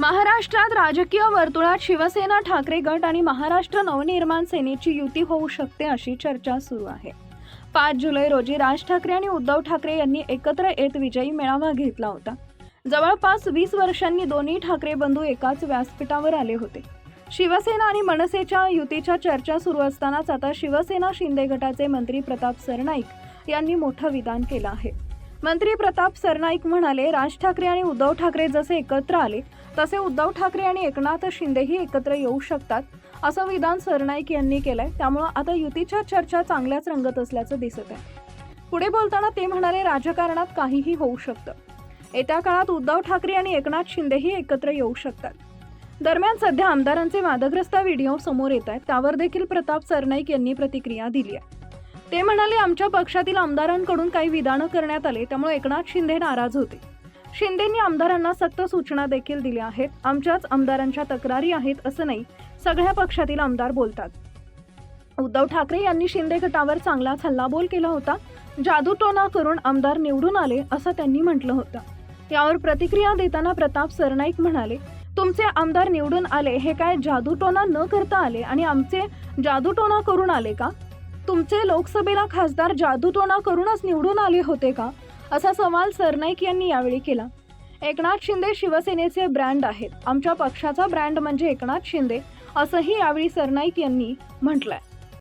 महाराष्ट्रात राजकीय वर्तुळात शिवसेना ठाकरे गट आणि महाराष्ट्र नवनिर्माण सेनेची युती होऊ शकते अशी चर्चा सुरू आहे. पाच जुलै रोजी राज ठाकरे आणि उद्धव ठाकरे यांनी एकत्र येत विजयी मेळावा घेतला होता. जवळपास वीस वर्षांनी दोन्ही ठाकरे बंधू एकाच व्यासपीठावर आले होते. शिवसेना आणि मनसेच्या युतीच्या चर्चा सुरू असतानाच आता शिवसेना शिंदे गटाचे मंत्री प्रताप सरनाईक यांनी मोठं विधान केलं आहे. मंत्री प्रताप सरनाईक म्हणाले राज ठाकरे आणि उद्धव ठाकरे जसे एकत्र आले तसे उद्धव ठाकरे आणि एकनाथ शिंदेही एकत्र येऊ शकतात असं विधान सरनाईक यांनी केलंय. त्यामुळं आता युतीच्या चर्चा चांगल्याच रंगत असल्याचं दिसत आहे. पुढे बोलताना ते म्हणाले राजकारणात काहीही होऊ शकतं. येत्या काळात उद्धव ठाकरे आणि एकनाथ शिंदेही एकत्र येऊ शकतात. दरम्यान सध्या आमदारांचे वादग्रस्त व्हिडिओ समोर येत आहेत. त्यावर देखील प्रताप सरनाईक यांनी प्रतिक्रिया दिली आहे. ते म्हणाले आमच्या पक्षातील आमदारांकडून काही विधानं करण्यात आले त्यामुळे एकनाथ शिंदे नाराज होते. शिंदेंनी आमदारांना सक्त सूचना देखील दिल्या आहेत. आमच्याच आमदारांच्या तक्रारी आहेत असं नाही सगळ्या पक्षातील आमदार बोलतात. उद्धव ठाकरे यांनी शिंदे गटावर चांगलाच हल्लाबोल केला होता. जादूटोना करून आमदार निवडून आले असं त्यांनी म्हटलं होतं. यावर प्रतिक्रिया देताना प्रताप सरनाईक म्हणाले तुमचे आमदार निवडून आले हे काय जादूटोना न करता आले आणि आमचे जादूटोना करून आले का? तुमचे लोकसभेला खासदार जादूटोना करूनच निवडून आले होते का? असा सवाल सरनाईक यांनी यावेळी केला. एकनाथ शिंदे शिवसेनेचे ब्रँड आहेत. आमच्या पक्षाचा ब्रँड म्हणजे एकनाथ शिंदे असंही यावेळी सरनाईक यांनी म्हटलंय.